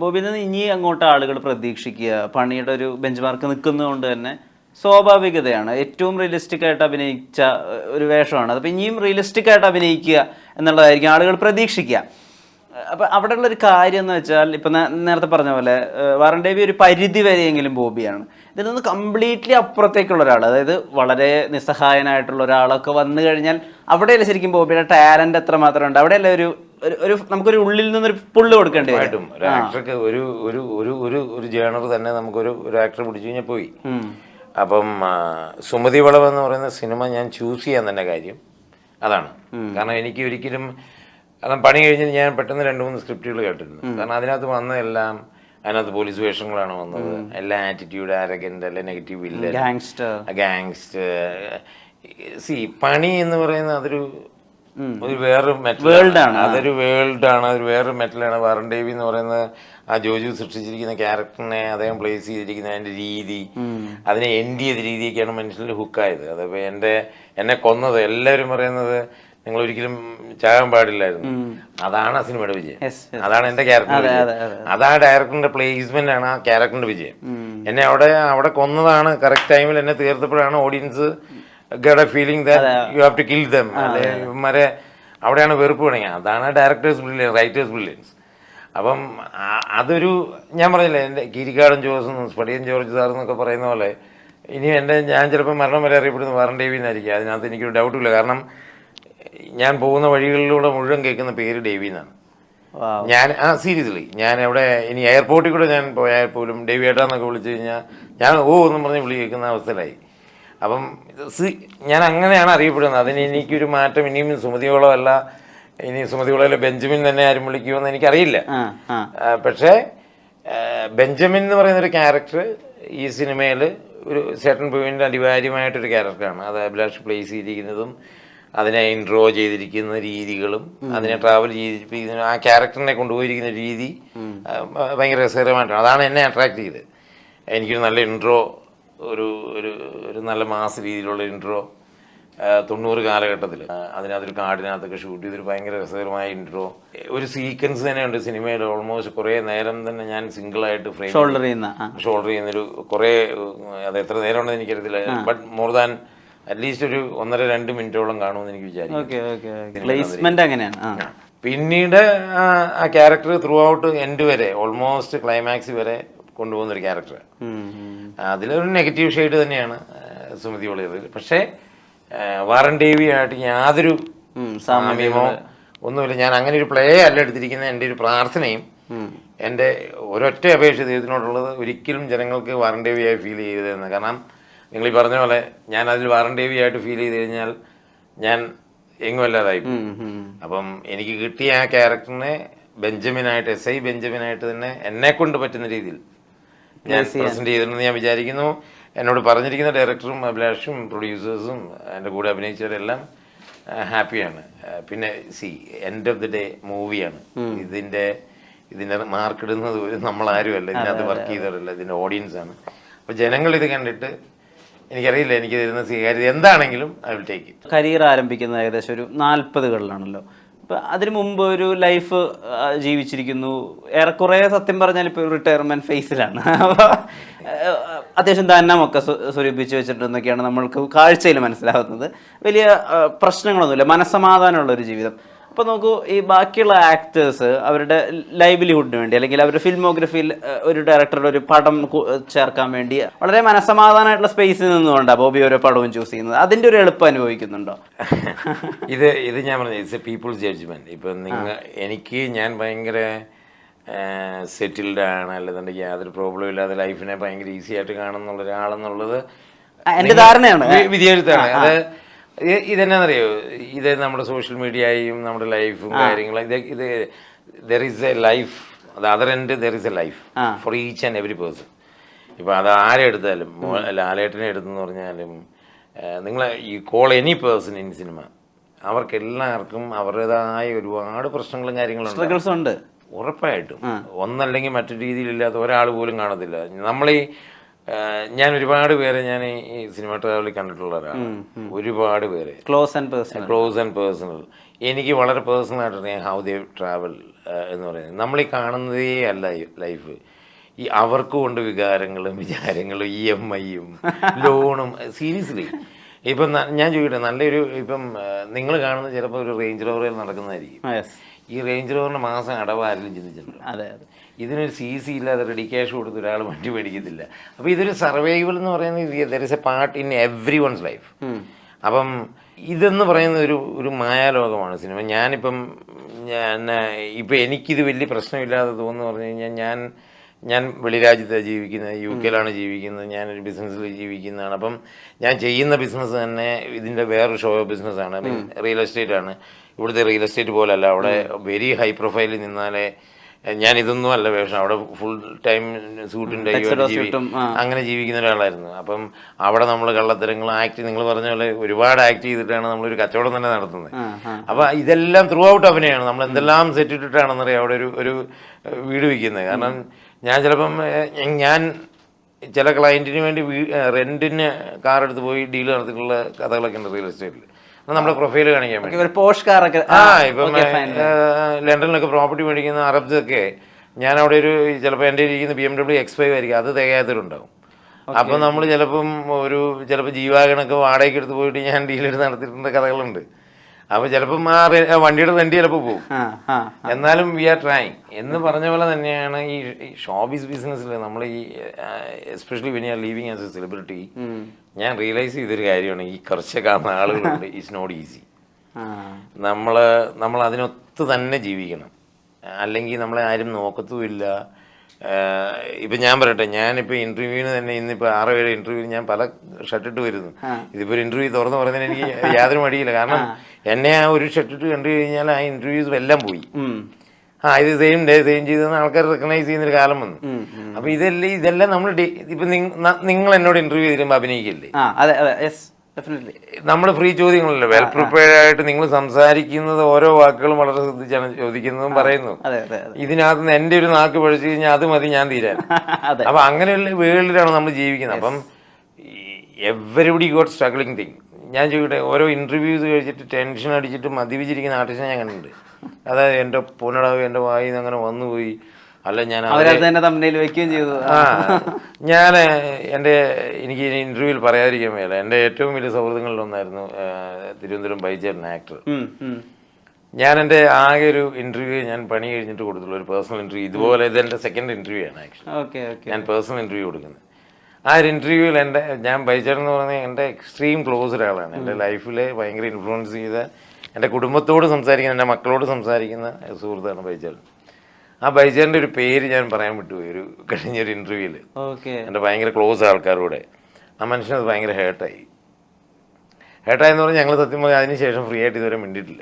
ബോബിയിൽ ഇനി അങ്ങോട്ട് ആളുകൾ പ്രതീക്ഷിക്കുക? പണിയുടെ ഒരു ബെഞ്ച് മാർക്ക് നിൽക്കുന്നതുകൊണ്ട് തന്നെ സ്വാഭാവികതയാണ്. ഏറ്റവും റിയലിസ്റ്റിക് ആയിട്ട് അഭിനയിച്ച ഒരു വേഷമാണ്. അപ്പോൾ ഇനിയും റിയലിസ്റ്റിക് ആയിട്ട് അഭിനയിക്കുക എന്നുള്ളതായിരിക്കും ആളുകൾ പ്രതീക്ഷിക്കുക. അപ്പം അവിടെയുള്ള ഒരു കാര്യം എന്ന് വെച്ചാൽ ഇപ്പം നേരത്തെ പറഞ്ഞ പോലെ വാറൻ ഡേവി ഒരു പരിധി വരെയെങ്കിലും ബോബിയാണ്. ഇതിൽ നിന്ന് കംപ്ലീറ്റ്ലി അപ്പുറത്തേക്കുള്ള ഒരാൾ അതായത് വളരെ നിസ്സഹായനായിട്ടുള്ള ഒരാളൊക്കെ വന്നു കഴിഞ്ഞാൽ അവിടെയല്ല ശരിക്കും ബോബിയുടെ ടാലന്റ് എത്ര മാത്രം ഉണ്ട്? അവിടെയല്ല ഒരു ഒരു- നമുക്കൊരു ഉള്ളിൽ ഒരു പുള്ള് കൊടുക്കേണ്ടി? വരും ഒരു ആക്ടർക്ക് ഒരു ഒരു ഒരു ഒരു ഒരു ജേണർ തന്നെ നമുക്കൊരു ഒരു ആക്ടർ പിടിച്ചു കഴിഞ്ഞാൽ പോയി. അപ്പം സുമതി വളവ് എന്ന് പറയുന്ന സിനിമ ഞാൻ ചൂസ് ചെയ്യാൻ തന്നെ കാര്യം. അതാണ്. കാരണം എനിക്ക് ഒരിക്കലും കാരണം പണി കഴിഞ്ഞ് ഞാൻ പെട്ടെന്ന് രണ്ട് മൂന്ന് സ്ക്രിപ്റ്റുകൾ കേട്ടിരുന്നു കാരണം അതിനകത്ത് വന്നതെല്ലാം അതിനകത്ത് പോലീസ് വേഷങ്ങളാണ് വന്നത്. എല്ലാ ആറ്റിറ്റ്യൂഡ് ആരോഗ്യന്റെ അല്ലെ നെഗറ്റീവ് ഇല്ല ഗാങ്സ്റ്റർ ഗാങ്സ്റ്റർ സി പണി എന്ന് പറയുന്ന അതൊരു ഒരു വേൾഡ് ആണ്. അതൊരു വേൾഡ് ആണ് അതൊരു വേറൊരു മെറ്റലാണ് വാറൻ ഡേവി എന്ന് പറയുന്നത് ആ ജോജു സൃഷ്ടിച്ചിരിക്കുന്ന ക്യാരക്ടറിനെ അദ്ദേഹം പ്ലേസ് ചെയ്തിരിക്കുന്ന അതിന്റെ രീതി അതിനെ എൻഡ് ചെയ്ത രീതിയൊക്കെയാണ് മനുഷ്യനിൽ ഹുക്കായത് അതിപ്പോ എന്റെ എന്നെ കൊന്നത് എല്ലാവരും പറയുന്നത് നിങ്ങൾ ഒരിക്കലും ചാകാൻ പാടില്ലായിരുന്നു. അതാണ് ആ സിനിമയുടെ വിജയം. അതാണ് എന്റെ ക്യാരക്ടർ. അതാ ഡയറക്ടറിന്റെ പ്ലേസ്മെന്റ് ആണ് ആ ക്യാരക്ടറിന്റെ വിജയം. എന്നെ അവിടെ അവിടെ കൊന്നതാണ് കറക്റ്റ് ടൈമിൽ എന്നെ തീർത്തപ്പോഴാണ് audience got a feeling you have to kill them അല്ലെ? ഇവന്മാരെ അവിടെയാണ് വെറുപ്പ് തുടങ്ങിയത് അതാണ് ഡയറക്ടേഴ്സ് ബ്രില്യൻസ് റൈറ്റേഴ്സ് ബ്രില്യൻസ് അപ്പം അതൊരു ഞാൻ പറഞ്ഞില്ലേ എന്റെ കിരിക്കാടൻ ജോസ് സ്പടിയൻ ജോർജ് സാർ എന്നൊക്കെ പറയുന്ന പോലെ ഇനി എന്റെ ഞാൻ ചിലപ്പോൾ മരണം വരെ അറിയപ്പെടുന്ന വാറൻ ഡേവി എന്നായിരിക്കും അതിനകത്ത് എനിക്കൊരു ഡൗട്ടില്ല കാരണം ഞാൻ പോകുന്ന വഴികളിലൂടെ മുഴുവൻ കേൾക്കുന്ന പേര് ഡേവി എന്നാണ് ഞാൻ ആ സീരിയസ്ലി ഞാൻ എവിടെ ഇനി എയർപോർട്ടിൽ കൂടെ ഞാൻ പോയാൽ പോലും ഡേവി ഏട്ടാന്നൊക്കെ വിളിച്ചു കഴിഞ്ഞാൽ ഞാൻ ഓ എന്നും പറഞ്ഞ് വിളി കേൾക്കുന്ന അവസ്ഥയിലായി. അപ്പം സി- ഞാൻ അങ്ങനെയാണ് അറിയപ്പെടുന്നത്. അതിന് എനിക്കൊരു മാറ്റം ഇനിയും സുമതിയോളോ അല്ല ഇനി സുമതിയോളോ ബെഞ്ചമിൻ തന്നെ ആരും വിളിക്കുമെന്ന് എനിക്കറിയില്ല. പക്ഷേ ബെഞ്ചമിൻ എന്ന് പറയുന്ന ഒരു ക്യാരക്ടർ ഈ സിനിമയിൽ ഒരു സെട്ടൻ പോയിന്റ് അനിവാര്യമായിട്ടൊരു ക്യാരക്ടറാണ്. അത് അഭിലാഷ് പ്ലേസ് ചെയ്തിരിക്കുന്നതും അതിനെ ഇൻട്രോ ചെയ്തിരിക്കുന്ന രീതികളും അതിനെ ട്രാവൽ ചെയ്തിരിക്കുന്ന ആ ക്യാരക്ടറിനെ കൊണ്ടുപോയിരിക്കുന്ന രീതി ഭയങ്കര രസകരമായിട്ടാണ്. അതാണ് എന്നെ അട്രാക്ട് ചെയ്തത്. എനിക്കൊരു നല്ല ഇൻട്രോ ഒരു ഒരു ഒരു നല്ല മാസ് രീതിയിലുള്ള ഇൻട്രോ തൊണ്ണൂറ് കാലഘട്ടത്തിൽ. അതിനകത്തൊരു കാടിനകത്തൊക്കെ ഷൂട്ട് ചെയ്തൊരു ഭയങ്കര രസകരമായ ഇൻട്രോ ഒരു സീക്വൻസ് തന്നെയുണ്ട് സിനിമയിൽ ഓൾമോസ്റ്റ് കുറേ നേരം തന്നെ ഞാൻ സിംഗിളായിട്ട് ഫ്രെയിം ഷോൾഡർ ചെയ്യുന്ന ഷോൾഡർ ചെയ്യുന്നൊരു കുറേ അത് എത്ര നേരം ഉണ്ടെന്ന് എനിക്കറിയത്തില്ല ബട്ട് മോർ ദാൻ അറ്റ്ലീസ്റ്റ് ഒരു ഒന്നര രണ്ട് മിനിറ്റോളം കാണുമെന്ന് എനിക്ക് വിചാരിക്കും പിന്നീട് ആ ക്യാരക്ടർ ത്രൂ ഔട്ട് എൻഡ് വരെ ഓൾമോസ്റ്റ് ക്ലൈമാക്സ് വരെ കൊണ്ടുപോകുന്ന ഒരു ക്യാരക്ടർ. അതിലൊരു നെഗറ്റീവ് ഷെയ്ഡ് തന്നെയാണ് സുമതി ഉള്ളത് പക്ഷേ വാറൻ ആയിട്ട് യാതൊരു സാമ്യമോ ഒന്നുമില്ല. ഞാൻ അങ്ങനെ ഒരു പ്ലേ അല്ല എടുത്തിരിക്കുന്ന എന്റെ ഒരു പ്രാർത്ഥനയും എന്റെ ഒരൊറ്റ അപേക്ഷ ദൈവത്തിനോടുള്ളത് ഒരിക്കലും ജനങ്ങൾക്ക് വാറൻ ഡേവിയായി ഫീൽ ചെയ്തതെന്ന് കാരണം നിങ്ങൾ ഈ പറഞ്ഞ പോലെ ഞാൻ അതിൽ വാറൻ ഡേവിയായിട്ട് ഫീൽ ചെയ്ത് കഴിഞ്ഞാൽ ഞാൻ എങ്ങും അല്ലാതായി. അപ്പം എനിക്ക് കിട്ടിയ ആ ക്യാരക്ടറിനെ ബെഞ്ചമിനായിട്ട് എസ് ഐ ബെഞ്ചമിനായിട്ട് തന്നെ എന്നെ കൊണ്ട് പറ്റുന്ന രീതിയിൽ ഞാൻ പ്രസന്റ് ചെയ്തിട്ടുണ്ടെന്ന് ഞാൻ വിചാരിക്കുന്നു. എന്നോട് പറഞ്ഞിരിക്കുന്ന ഡയറക്ടറും അഭിലാഷും പ്രൊഡ്യൂസേഴ്സും എന്റെ കൂടെ അഭിനയിച്ചവരെല്ലാം ഹാപ്പിയാണ് പിന്നെ C end of the day മൂവിയാണ് ഇതിന്റെ ഇതിന്റെ മാർക്കിടുന്നത് ഒരു നമ്മളാരും അല്ല ഇതിനകത്ത് വർക്ക് ചെയ്തവരല്ല. ഇതിന്റെ ഓഡിയൻസ് ആണ്. അപ്പോൾ ജനങ്ങൾ ഇത് കണ്ടിട്ട് എനിക്കറിയില്ല എനിക്ക് തരുന്ന സ്വീകാര്യത എന്താണെങ്കിലും ഐ വിൽ ടേക്ക് കരിയർ ആരംഭിക്കുന്നത് ഏകദേശം ഒരു നാൽപ്പതുകളിലാണല്ലോ അപ്പൊ അതിനു മുമ്പ് ഒരു ലൈഫ് ജീവിച്ചിരിക്കുന്നു. ഏറെക്കുറെ സത്യം പറഞ്ഞാൽ ഇപ്പോൾ റിട്ടയർമെന്റ് ഫേസിലാണ് അപ്പൊ ആ, അത്യാവശ്യം ധനമൊക്കെ സ്വ- സ്വരൂപിച്ച് വെച്ചിട്ടുണ്ടെന്നൊക്കെയാണ് നമ്മൾക്ക് കാഴ്ചയിൽ മനസ്സിലാവുന്നത്. വലിയ പ്രശ്നങ്ങളൊന്നുമില്ല. മനസ്സമാധാനമുള്ള ഒരു ജീവിതം. അപ്പോൾ നോക്കൂ ഈ ബാക്കിയുള്ള ആക്ടേഴ്സ് അവരുടെ ലൈവ്ലിഹുഡിന് വേണ്ടി അല്ലെങ്കിൽ അവരുടെ ഫിൽമോഗ്രഫിയിൽ ഒരു ഡയറക്ടറുടെ ഒരു പടം ചേർക്കാൻ വേണ്ടി വളരെ മനസ്സമാധാനമായിട്ടുള്ള സ്പേസിൽ നിന്നുകൊണ്ടാണ് ബോബി ഓരോ പടവും ചൂസ് ചെയ്യുന്നത്. അതിന്റെ ഒരു എളുപ്പം അനുഭവിക്കുന്നുണ്ടോ? ഇത് ഇത് ഞാൻ പറഞ്ഞു ഇറ്റ്സ് എ പീപ്പിൾസ് ജഡ്ജ്മെന്റ് ഇപ്പം നിങ്ങൾ എനിക്ക് ഞാൻ ഭയങ്കര സെറ്റിൽഡ് ആണ്. അല്ലെന്നുണ്ടെങ്കിൽ യാതൊരു പ്രോബ്ലം ഇല്ലാതെ ലൈഫിനെ ഭയങ്കര ഈസി ആയിട്ട് കാണുന്നുള്ള ഒരാളെന്നുള്ളത് എന്റെ എന്റെ ധാരണയാണ്. വിധിയെഴുത്താണ് അത് ഇത് ഇതെന്നാന്നറിയോ? ഇത് നമ്മുടെ സോഷ്യൽ മീഡിയയും നമ്മുടെ ലൈഫും കാര്യങ്ങളും ഇത് ഇത് ദർ ഈസ് എ ലൈഫ് അത് other end there is a life for each and every person ഇപ്പം അത് ആരെ എടുത്താലും ലാലേട്ടനെ എടുത്തെന്ന് പറഞ്ഞാലും നിങ്ങൾ ഈ call any person in cinema അവർക്ക് എല്ലാവർക്കും അവരുടേതായ ഒരുപാട് പ്രശ്നങ്ങളും കാര്യങ്ങളും ഉണ്ട്. സ്ട്രഗിൾസ് ഉണ്ട്. ഉറപ്പായിട്ടും. ഒന്നല്ലെങ്കിൽ മറ്റൊരു രീതിയിലില്ലാത്ത ഒരാൾ പോലും കാണത്തില്ല. നമ്മൾ ഈ ഞാൻ ഒരുപാട് പേരെ ഞാൻ ഈ സിനിമ ട്രാവലിൽ കണ്ടിട്ടുള്ള ഒരാളാണ് ഒരുപാട് പേരെ. Close and personal close and personal എനിക്ക് വളരെ പേഴ്സണലായിട്ട് അറിയാം ഹൗ ദേ ട്രാവൽ എന്ന് പറയുന്നത്. നമ്മൾ ഈ കാണുന്നതേ അല്ല ലൈഫ് ഈ അവർക്ക് കൊണ്ട് വികാരങ്ങളും വിചാരങ്ങളും ഇ എം ഐയും ലോണും സീരിയസ്ലി ഇപ്പം ഞാൻ ചോദിക്കട്ടെ നല്ലൊരു ഇപ്പം നിങ്ങൾ കാണുന്ന ചിലപ്പോൾ ഒരു റേഞ്ച് റോവറിൽ നടക്കുന്നതായിരിക്കും. ഈ റേഞ്ച് റോവറിന് മാസം അടവ് ആരെങ്കിലും ചിന്തിച്ചിട്ടുണ്ടോ? അതെ അതെ. ഇതിനൊരു സി സി ഇല്ലാതെ റെഡി ക്യാഷ് കൊടുത്ത് ഒരാൾ വണ്ടി മേടിക്കത്തില്ല. അപ്പോൾ ഇതൊരു സർവൈവൽ എന്ന് പറയുന്നത് there is a part in everyone's life അപ്പം ഇതെന്ന് പറയുന്ന ഒരു ഒരു മായാലോകമാണ് സിനിമ. ഞാനിപ്പം ഞാൻ ഇപ്പം എനിക്കിത് വലിയ പ്രശ്നമില്ലാതെ തോന്നുന്നു പറഞ്ഞു കഴിഞ്ഞാൽ ഞാൻ ഞാൻ വെളിരാജ്യത്താണ് ജീവിക്കുന്നത് യു കെയിലാണ് ജീവിക്കുന്നത് ഞാനൊരു ബിസിനസ്സിൽ ജീവിക്കുന്നതാണ്. അപ്പം ഞാൻ ചെയ്യുന്ന ബിസിനസ് തന്നെ ഇതിന്റെ വേറൊരു ഷോ ബിസിനസ്സാണ് റിയൽ എസ്റ്റേറ്റ് ആണ്. ഇവിടുത്തെ റിയൽ എസ്റ്റേറ്റ് പോലല്ല. അവിടെ വെരി ഹൈ പ്രൊഫൈലിൽ നിന്നാലേ ഞാൻ ഇതൊന്നും അല്ല വേഷം അവിടെ ഫുൾ ടൈം സൂട്ടിന്റെ അങ്ങനെ ജീവിക്കുന്ന ഒരാളായിരുന്നു. അപ്പം അവിടെ നമ്മൾ കള്ളത്തരങ്ങൾ ആക്ട് നിങ്ങൾ പറഞ്ഞ പോലെ ഒരുപാട് ആക്ട് ചെയ്തിട്ടാണ് നമ്മളൊരു കച്ചവടം തന്നെ നടത്തുന്നത്. ആ ഇതെല്ലാം ത്രൂ ഔട്ട് അഭിനയമാണ് നമ്മൾ എന്തെല്ലാം സെറ്റ് ഇട്ടിട്ടാണെന്നറിയാം അവിടെ ഒരു ഒരു വീട് വയ്ക്കുന്നത് കാരണം ഞാൻ ചിലപ്പം ഞാൻ ചില ക്ലയന്റിന് വേണ്ടി വീ റെന്റിന് കാർ എടുത്ത് പോയി ഡീൽ നടത്തിയിട്ടുള്ള കഥകളൊക്കെ ഉണ്ട് റിയൽ എസ്റ്റേറ്റിൽ നമ്മുടെ പ്രൊഫൈൽ കാണിക്കാൻ വേണ്ടി. പോഷ് കാറൊക്കെ ആ ഇപ്പം ലണ്ടനിലൊക്കെ പ്രോപ്പർട്ടി മേടിക്കുന്ന അറബ്സ് ഒക്കെ ഞാൻ അവിടെ ഒരു ചിലപ്പോൾ എന്റെ ഇരിക്കുന്ന B M W X five ആയിരിക്കും അത് തികയാത്തവരുണ്ടാവും. അപ്പം നമ്മൾ ചിലപ്പം ഒരു ചിലപ്പോൾ ജീവാഗണൊക്കെ വാടകയ്ക്ക് എടുത്ത് പോയിട്ട് ഞാൻ ഡീലെടുത്ത് നടത്തിയിട്ടുണ്ട് കഥകളുണ്ട്. അപ്പോൾ ചിലപ്പം ആ വണ്ടിയുടെ റെന്റ് ചിലപ്പോൾ പോകും എന്നാലും വി ആർ ട്രൈങ് എന്ന് പറഞ്ഞ പോലെ തന്നെയാണ് ഈ ഷോബീസ് ബിസിനസ്സിൽ നമ്മൾ ഈ especially when are living as a celebrity ഞാൻ റിയലൈസ് ചെയ്തൊരു കാര്യമാണ് ഈ കുറച്ച് കാണുന്ന ആളുകളുണ്ട് ഇറ്റ്സ് നോട്ട് ഈസി നമ്മൾ നമ്മൾ അതിനൊത്ത് തന്നെ ജീവിക്കണം. അല്ലെങ്കിൽ നമ്മളെ ആരും നോക്കത്തുമില്ല. ഇപ്പം ഞാൻ പറയട്ടെ ഞാനിപ്പോൾ ഇന്റർവ്യൂവിന് തന്നെ ഇന്നിപ്പോൾ ആറ് ഏഴ് ഇന്റർവ്യൂവിന് ഞാൻ പല ഷർട്ടിട്ട് വരുന്നു. ഇതിപ്പോ ഒരു ഇന്റർവ്യൂ തുറന്ന് പറയുന്നതിന് എനിക്ക് യാതൊരു മടിയില്ല. കാരണം എന്നെ ആ ഒരു ഷർട്ടിട്ട് കണ്ടു കഴിഞ്ഞാൽ ആ ഇന്റർവ്യൂസ് എല്ലാം പോയി. ആ ഇത് സെയിം ഡേ സെയിം ചെയ്തെന്ന് ആൾക്കാർ റെക്കഗ്നൈസ് ചെയ്യുന്നൊരു കാലം വന്നു. അപ്പൊ ഇതെല്ലാം ഇതെല്ലാം നമ്മൾ ഇപ്പൊ നിങ്ങൾ എന്നോട് ഇന്റർവ്യൂ തരുമ്പോൾ അഭിനയിക്കില്ലേ? നമ്മൾ ഫ്രീ ചോദ്യങ്ങളല്ലോ? വെൽ പ്രിപ്പയർഡ് ആയിട്ട് നിങ്ങൾ സംസാരിക്കുന്നത് ഓരോ വാക്കുകളും വളരെ ശ്രദ്ധിച്ചാണ് ചോദിക്കുന്നതും പറയുന്നു അതെ അതെ അതെ. ഇതിനകത്ത് നിന്ന് എന്റെ ഒരു നാക്ക് പഴിച്ചു കഴിഞ്ഞാൽ അത് മതി ഞാൻ തീരാൻ. അപ്പൊ അങ്ങനെയുള്ള വേൾഡിലാണ് നമ്മൾ ജീവിക്കുന്നത്. അപ്പം എവരിബഡി ഗോട്ട് സ്ട്രഗ്ലിംഗ് തിങ് ഞാൻ ചോദിക്കട്ടെ ഓരോ ഇന്റർവ്യൂസ് കഴിച്ചിട്ട് ടെൻഷൻ അടിച്ചിട്ട് മദ്യപിച്ചിരിക്കുന്ന ആർട്ടിസ്റ്റിനെ ഞാൻ കണ്ടിട്ടുണ്ട്. അതായത് എന്റെ പൊന്നടാവ് എന്റെ വായി നിന്ന് അങ്ങനെ വന്നുപോയി അല്ല ഞാൻ വെക്കുകയും ചെയ്തു. ആ ഞാൻ എന്റെ എനിക്ക് ഇന്റർവ്യൂവിൽ പറയാതിരിക്കാൻ മേല എന്റെ ഏറ്റവും വലിയ സൗഹൃദങ്ങളിലൊന്നായിരുന്നു തിരുവനന്തപുരം ബൈജേട്ടൻ ആക്ടർ. ഞാൻ എന്റെ ആകെ ഒരു ഇന്റർവ്യൂ ഞാൻ പണി കഴിഞ്ഞിട്ട് കൊടുത്തുള്ളൂ ഒരു പേഴ്സണൽ ഇന്റർവ്യൂ ഇതുപോലെ ഇത് എന്റെ സെക്കൻഡ് ഇന്റർവ്യൂ ആണ് ആക്ച്വലി ഓക്കെ ഓക്കെ. ഞാൻ പേഴ്സണൽ ഇന്റർവ്യൂ കൊടുക്കുന്നത്. ആ ഒരു ഇന്റർവ്യൂവിൽ എന്റെ ഞാൻ ബൈചേട്ടൻ എന്ന് പറഞ്ഞാൽ എന്റെ എക്സ്ട്രീം ക്ലോസ് ഒരാളാണ്. എന്റെ ലൈഫിലെ ഭയങ്കര ഇൻഫ്ലുവൻസ് ചെയ്ത എന്റെ കുടുംബത്തോട് സംസാരിക്കുന്ന എന്റെ മക്കളോട് സംസാരിക്കുന്ന സുഹൃത്താണ് ബൈചേട്ടൻ ആ ബൈചേട്ടന്റെ ഒരു പേര് ഞാൻ പറയാൻ വിട്ടുപോയി ഒരു കഴിഞ്ഞൊരു ഇന്റർവ്യൂവിൽ എന്റെ ഭയങ്കര ക്ലോസ് ആൾക്കാരോടെ. ആ മനുഷ്യനത് ഭയങ്കര ഹേർട്ടായി ഹേർട്ടായെന്ന് പറഞ്ഞാൽ ഞങ്ങൾ സത്യം പറഞ്ഞാൽ അതിന് ശേഷം ഫ്രീ ആയിട്ട് ഇതുവരെ മിണ്ടിയിട്ടില്ല.